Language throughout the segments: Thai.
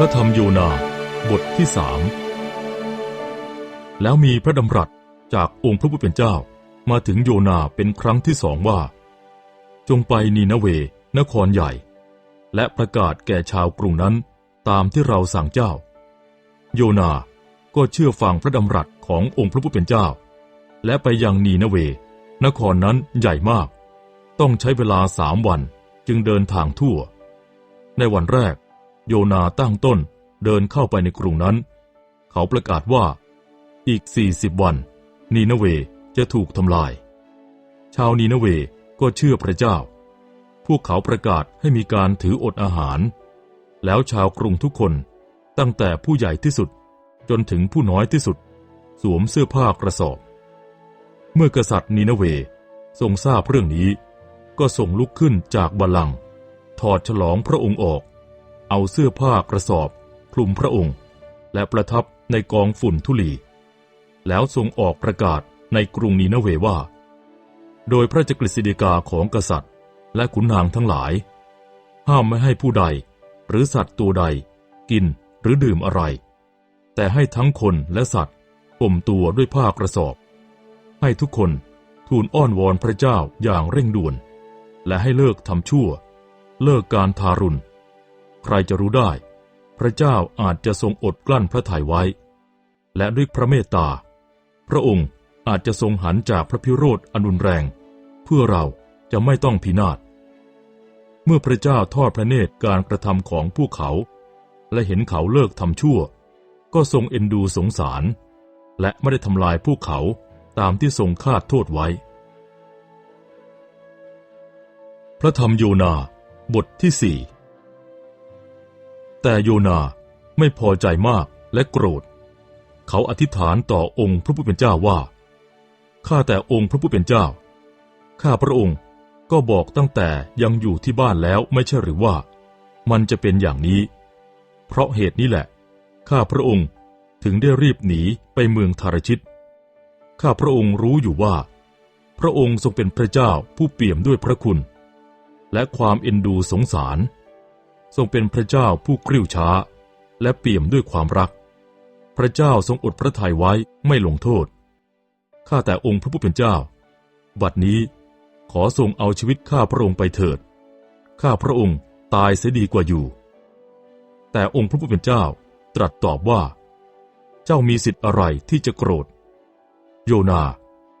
ระธรรมโยนาบทที่สามแล้วมีพระดำรัสจากองค์พระผู้เป็นเจ้ามาถึงโยนาเป็นครั้งที่สองว่า จงไปนีนาเวนครใหญ่ และประกาศแก่ชาวกรุงนั้นตามที่เราสั่งเจ้า โยนาก็เชื่อฟังพระดำรัสขององค์พระผู้เป็นเจ้า และไปยังนีนาเวนครนั้นใหญ่มาก ต้องใช้เวลาสามวันจึงเดินทางทั่ว ในวันแรก โยนาตั้งต้นเดินเข้าไปในกรุงนั้น เขาประกาศว่า อีกสี่สิบวัน นีนาเวจะถูกทำลาย ชาวนีนาเวก็เชื่อพระเจ้า พวกเขาประกาศให้มีการถืออดอาหาร แล้วชาวกรุงทุกคนตั้งแต่ผู้ใหญ่ที่สุดจนถึงผู้น้อยที่สุด สวมเสื้อผ้ากระสอบ เมื่อกษัตริย์นีนาเวทรงทราบเรื่องนี้ ก็ส่งลุกขึ้นจากบัลลังก์ถอดฉลองพระองค์ออก เอาเสื้อผ้ากระสอบคลุมพระองค์ และประทับในกองฝุ่นทุลี แล้วทรงออกประกาศในกรุงนีนาเวว่า โดยพระจักฤษฎีกาของกษัตริย์ และขุนนางทั้งหลาย ห้ามไม่ให้ผู้ใด หรือสัตว์ตัวใด กินหรือดื่มอะไร แต่ให้ทั้งคนและสัตว์ห่มตัวด้วยผ้ากระสอบ ให้ทุกคนทูลอ้อนวอนพระเจ้าอย่างเร่งด่วน และให้เลิกทำชั่ว เลิกการทารุณ ใครจะรู้ได้ พระเจ้าอาจจะทรงอดกลั้นพระทัยไว้ และด้วยพระเมตตา พระองค์อาจจะทรงหันจากพระพิโรธอนุนแรง เพื่อเราจะไม่ต้องพินาศ เมื่อพระเจ้าทอดพระเนตรการกระทำของพวกเขา และเห็นเขาเลิกทำชั่ว ก็ทรงเอ็นดูสงสาร และไม่ได้ทำลายพวกเขาตามที่ทรงคาดโทษไว้ พระธรรมโยนาบทที่สี่ แต่โยนาไม่พอใจมากและโกรธ เขาอธิษฐานต่อองค์พระผู้เป็นเจ้าว่า ข้าแต่องค์พระผู้เป็นเจ้า ข้าพระองค์ก็บอกตั้งแต่ยังอยู่ที่บ้านแล้วไม่ใช่หรือว่า มันจะเป็นอย่างนี้ เพราะเหตุนี้แหละ ข้าพระองค์ถึงได้รีบหนีไปเมืองทารชิต ข้าพระองค์รู้อยู่ว่า พระองค์ทรงเป็นพระเจ้าผู้เปี่ยมด้วยพระคุณ และความเอ็นดูสงสาร ทรงเป็นพระเจ้าผู้กริ้วช้า และเปี่ยมด้วยความรัก พระเจ้าทรงอดพระทัยไว้ไม่ลงโทษ ข้าแต่องค์พระผู้เป็นเจ้า บัดนี้ขอทรงเอาชีวิตข้าพระองค์ไปเถิด ข้าพระองค์ตายเสียดีกว่าอยู่ แต่องค์พระผู้เป็นเจ้าตรัสตอบว่า เจ้ามีสิทธิ์อะไรที่จะโกรธ โยนา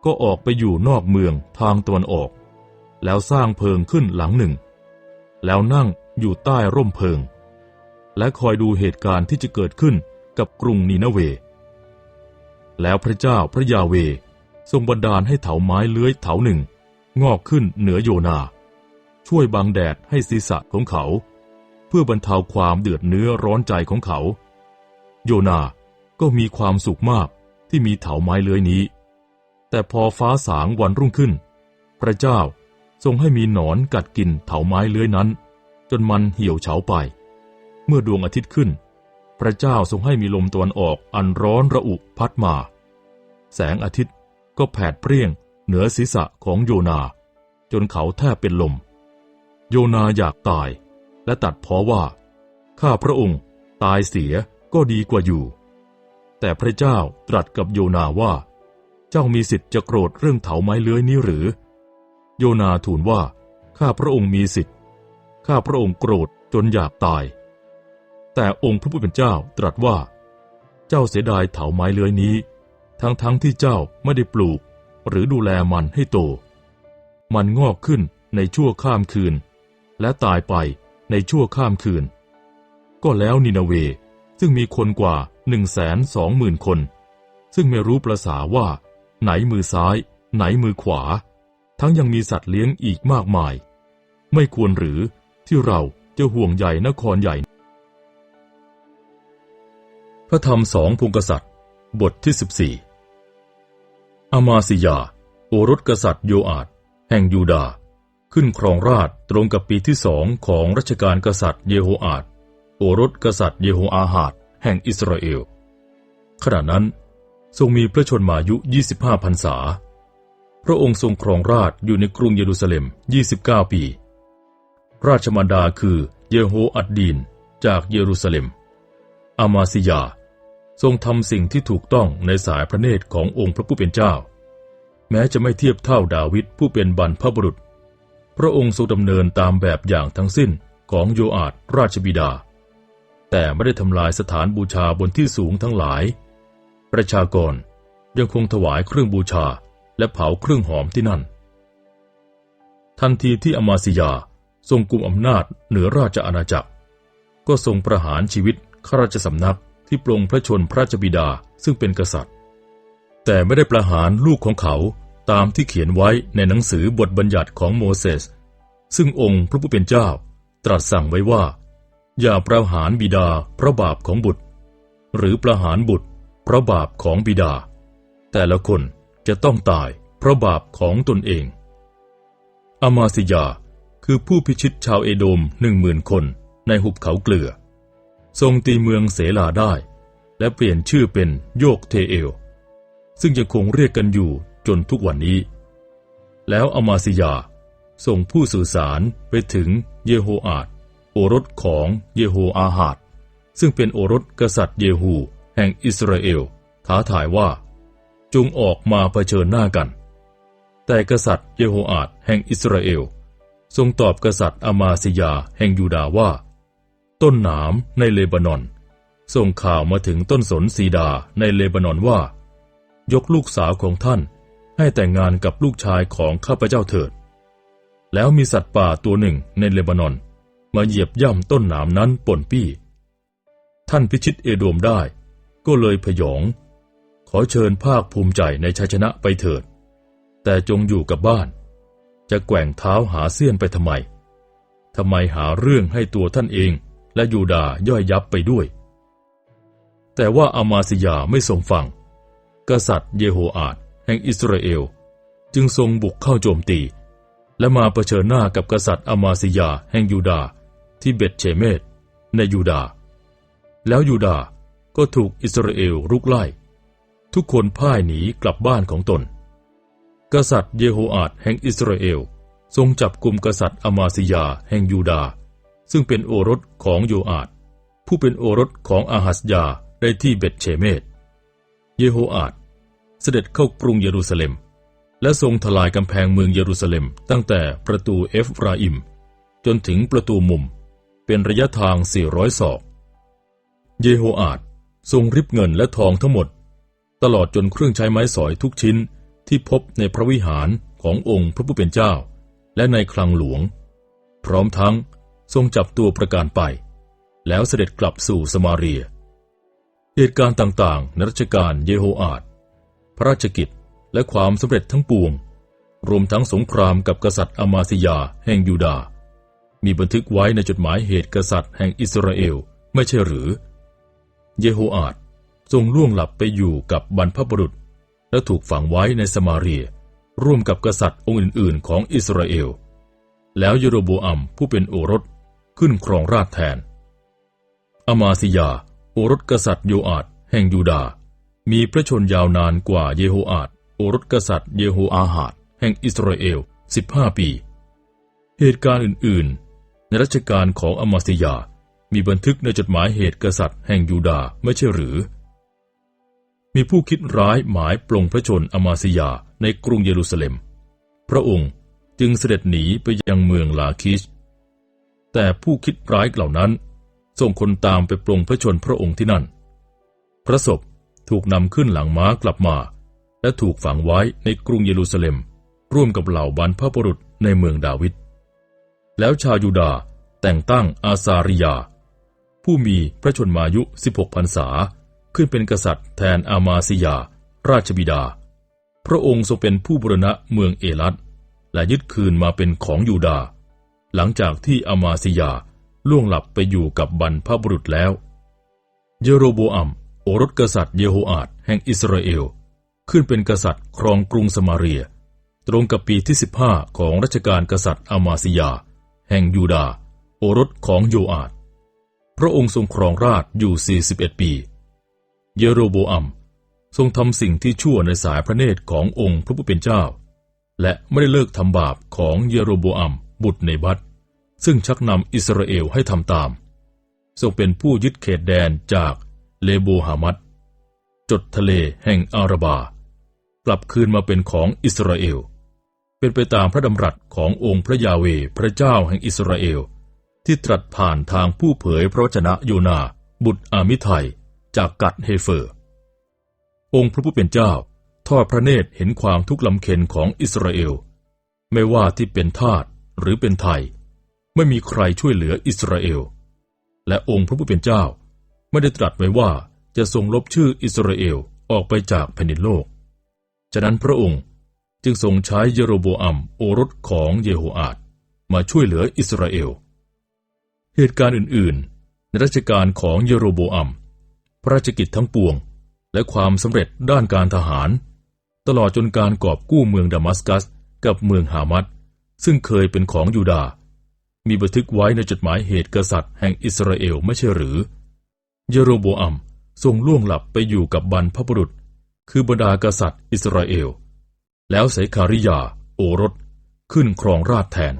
ก็ออกไปอยู่นอกเมืองทางตะวันออก แล้วสร้างเพิงขึ้นหลังหนึ่ง แล้วนั่ง อยู่ใต้ร่มเพิง และคอยดูเหตุการณ์ที่จะเกิดขึ้นกับกรุงนีนาเว แล้วพระเจ้าพระยาเวทรงบันดาลให้เถาไม้เลื้อยเถาหนึ่ง งอกขึ้นเหนือโยนา ช่วยบังแดดให้ศีรษะของเขา เพื่อบรรเทาความเดือดเนื้อร้อนใจของเขา โยนาก็มีความสุขมากที่มีเถาไม้เลื้อยนี้ แต่พอฟ้าสางวันรุ่งขึ้น พระเจ้าทรงให้มีหนอนกัดกินเถาไม้เลื้อยนั้น จนมันเหี่ยวเฉาไป เมื่อดวงอาทิตย์ขึ้น พระเจ้าทรงให้มีลมตะวันออกอันร้อนระอุพัดมา แสงอาทิตย์ก็แผดเปรี้ยงเหนือศีรษะของโยนา จนเขาแทบเป็นลม โยนาอยากตายและตัดพ้อว่าข้าพระองค์ตายเสียก็ดีกว่าอยู่ แต่พระเจ้าตรัสกับโยนาว่า เจ้ามีสิทธิ์จะโกรธเรื่องเถาไม้เลื้อยนี้หรือ โยนาทูลว่า ข้าพระองค์มีสิทธิ์ ข้าพระองค์โกรธจนอยากตาย แต่องค์พระผู้เป็นเจ้าตรัสว่า เจ้าเสียดายเถาไม้เลื้อยนี้ ทั้งๆทที่เจ้าไม่ได้ปลูก หรือดูแลมันให้โต มันงอกขึ้นในชั่วข้ามคืน และตายไปในชั่วข้ามคืน ก็แล้วนินาเวซึ่งมีคนกว่าหนึ่งแสนสองหมื่นคน ซึ่งไม่รู้ประษาว่า ไหนมือซ้าย ไหนมือขวา ทั้งยังมีสัตว์เลี้ยงอีกมากมาย ไม่ควรหรือ ที่เราจะห่วงใหญ่นครใหญ่ พระธรรมสองพงกษัตริย์ บทที่สิบสี่อามาสิยา โอรสกษัตริย์โยอาดแห่งยูดาห์ขึ้นครองราช์ตรงกับปีที่สองของรัชกาลกษัตริย์เยโฮอาดโอรสกษัตริย์เยโฮอาหาดแห่งอิสราเอล ขณะนั้นทรงมีพระชนมายุ 25พรรษา พระองค์ทรงครองราช์อยู่ในกรุงเยรูซาเล็ม 29 ปี ราชมารดาคือเยโฮอัดดีนจากเยรูซาเล็ม อามาซิยา ทรงทำสิ่งที่ถูกต้องในสายพระเนตรขององค์พระผู้เป็นเจ้า แม้จะไม่เทียบเท่าดาวิดผู้เป็นบรรพบุรุษ พระองค์ทรงดำเนินตามแบบอย่างทั้งสิ้นของโยอาดราชบิดา แต่ไม่ได้ทำลายสถานบูชาบนที่สูงทั้งหลาย ประชากรยังคงถวายเครื่องบูชาและเผาเครื่องหอมที่นั่น ทันทีที่อามาซิยา ทรงกุมอำนาจเหนือราชอาณาจักร ก็ทรงประหารชีวิตข้าราชสำนักที่ปรงพระชนพระราชบิดาซึ่งเป็นกษัตริย์ แต่ไม่ได้ประหารลูกของเขาตามที่เขียนไว้ในหนังสือบทบัญญัติของโมเสส ซึ่งองค์พระผู้เป็นเจ้า ตรัสสั่งไว้ว่า อย่าประหารบิดาเพราะบาปของบุตร หรือประหารบุตรเพราะบาปของบิดา แต่ละคนจะต้องตายเพราะบาปของตนเองอามาซิยา คือผู้พิชิตชาวเอโดมหนึ่งหมื่นคนในหุบเขาเกลือ ทรงตีเมืองเสลาได้ และเปลี่ยนชื่อเป็นโยกเทเอล ซึ่งยังคงเรียกกันอยู่จนทุกวันนี้ แล้วอามาซิยาส่งผู้สื่อสารไปถึงเยโฮอาดโอรสของเยโฮอาหาดซึ่งเป็นโอรสกษัตริย์เยฮูแห่งอิสราเอลท้าทายว่า จงออกมาเผชิญหน้ากัน แต่กษัตริย์เยโฮอาดแห่งอิสราเอล ทรงตอบกษัตริย์อามาซิยาแห่งยูดาห์ว่า ต้นหนามในเลบานอน ส่งข่าวมาถึงต้นสนซีดาในเลบานอนว่า ยกลูกสาวของท่านให้แต่งงานกับลูกชายของข้าพเจ้าเถิด แล้วมีสัตว์ป่าตัวหนึ่งในเลบานอน มาเหยียบย่ำต้นหนามนั้นป่นปี้ ท่านพิชิตเอโดมได้ ก็เลยพยอง ขอเชิญภาคภูมิใจในชัยชนะไปเถิด แต่จงอยู่กับบ้าน จะแกว่งเท้าหาเสี้ยนไปทำไม ทำไมหาเรื่องให้ตัวท่านเองและยูดาย่อยยับไปด้วย แต่ว่าอามาซิยาไม่ทรงฟัง กษัตริย์เยโฮอาดแห่งอิสราเอล จึงทรงบุกเข้าโจมตี และมาเผชิญหน้ากับกษัตริย์อามาซิยาแห่งยูดาห์ที่เบตเชเมตในยูดาห์แล้วยูดาห์ก็ถูกอิสราเอลรุกไล่ ทุกคนพ่ายหนีกลับบ้านของตน กษัตริย์เยโฮอาดแห่งอิสราเอล ทรงจับกลุ่มกษัตริย์อามาซิยาแห่งยูดาห์ซึ่งเป็นโอรสของโยอาดผู้เป็นโอรสของอาหัสยาได้ที่เบตเชเมตเยโฮอาดเสด็จเข้ากรุงเยรูซาเล็ม และทรงทลายกำแพงเมืองเยรูซาเล็ม ตั้งแต่ประตูเอฟราอิม จนถึงประตูมุม เป็นระยะทาง 400 ศอก เยโฮอาดทรงริบเงินและทองทั้งหมด ตลอดจนเครื่องใช้ไม้สอยทุกชิ้น ที่พบในพระวิหารขององค์พระผู้เป็นเจ้า และในคลังหลวง พร้อมทั้งทรงจับตัวประการไป แล้วเสด็จกลับสู่สมาเรีย เหตุการณ์ต่างๆ ในรัชกาลเยโฮอาด พระราชกิจและความสำเร็จทั้งปวง รวมทั้งสงครามกับกษัตริย์อามาซิยาแห่งยูดาห์มีบันทึกไว้ในจดหมายเหตุกษัตริย์แห่งอิสราเอลไม่ใช่หรือ เยโฮอาดทรงล่วงหลับไปอยู่กับบรรพบุรุษ และถูกฝังไว้ในสมาเรีย ร่วมกับกษัตริย์องค์อื่น ๆ ของอิสราเอล แล้วเยโรโบอัมผู้เป็นโอรสขึ้นครองราชแทนอามาซิยา โอรสกษัตริย์โยอาดแห่งยูดาห์มีพระชนยาวนานกว่าเยโฮอาดโอรสกษัตริย์เยโฮอาหาดแห่งอิสราเอล 15 ปี เหตุการณ์อื่น ๆ ในรัชกาลของอามาซิยา มีบันทึกในจดหมายเหตุกษัตริย์แห่งยูดาห์ไม่ใช่หรือ มีผู้คิดร้ายหมายปลงพระชนอมาซิยาในกรุงเยรูซาเล็ม พระองค์จึงเสด็จหนีไปยังเมืองลาคิช แต่ผู้คิดร้ายเหล่านั้นส่งคนตามไปปลงพระชนพระองค์ที่นั่น พระศพถูกนำขึ้นหลังม้ากลับมา และถูกฝังไว้ในกรุงเยรูซาเล็ม ร่วมกับเหล่าบรรพบุรุษในเมืองดาวิด แล้วชาวยูดาห์แต่งตั้งอาซาริยา ผู้มีพระชนมายุ 16พรรษา ขึ้นเป็นกษัตริย์แทนอามาซิยา ราชบิดา พระองค์ทรงเป็นผู้บรณะเมืองเอลัตและยึดคืนมาเป็นของยูดา หลังจากที่อามาซิยาล่วงหลับไปอยู่กับบรรพบุรุษแล้ว เยโรโบอัมโอรสกษัตริย์เยโฮอาดแห่งอิสราเอล ขึ้นเป็นกษัตริย์ครองกรุงสมาเรีย ตรงกับปีที่ 15 ของรัชกาลกษัตริย์อามาซิยา แห่งยูดา โอรสของโยอาด พระองค์ทรงครองราชอยู่ 41 ปี เยโรโบอัม ทรงทำสิ่งที่ชั่วในสายพระเนตรขององค์พระผู้เป็นเจ้า และไม่ได้เลิกทำบาปของเยโรโบอัมบุตรในบัตซึ่งชักนำอิสราเอลให้ทำตาม ทรงเป็นผู้ยึดเขตแดนจากเลโบฮามัดจดทะเลแห่งอาราบากลับคืนมาเป็นของอิสราเอล เป็นไปตามพระดำรัสขององค์พระยาเวพระเจ้าแห่งอิสราเอล ที่ตรัสผ่านทางผู้เผยพระวจนะโยนา บุตรอามิไทย จากกัดเฮเฟอร์ องค์พระผู้เป็นเจ้าทอดพระเนตรเห็นความทุกข์ลำเค็นของอิสราเอล ไม่ว่าที่เป็นทาสหรือเป็นไทย ไม่มีใครช่วยเหลืออิสราเอล และองค์พระผู้เป็นเจ้า ไม่ได้ตรัสไว้ว่าจะทรงลบชื่ออิสราเอลออกไปจากแผ่นดินโลก ฉะนั้นพระองค์จึงทรงใช้เยโรโบอัมโอรสของเยโฮอาดมาช่วยเหลืออิสราเอล เหตุการณ์อื่น ๆ ในราชการของเยโรโบอัม พระราชกิจทั้งปวง และความสำเร็จด้านการทหาร ตลอดจนการกอบกู้เมืองดามัสกัสกับเมืองฮามัดซึ่งเคยเป็นของยูดาห์มีบันทึกไว้ในจดหมายเหตุกษัตริย์แห่งอิสราเอลไม่ใช่หรือ เยโรโบอัมทรงล่วงหลับไปอยู่กับบรรพบุรุษ คือบรรดากษัตริย์อิสราเอล แล้วไสคาริยา โอรส ขึ้นครองราชแทน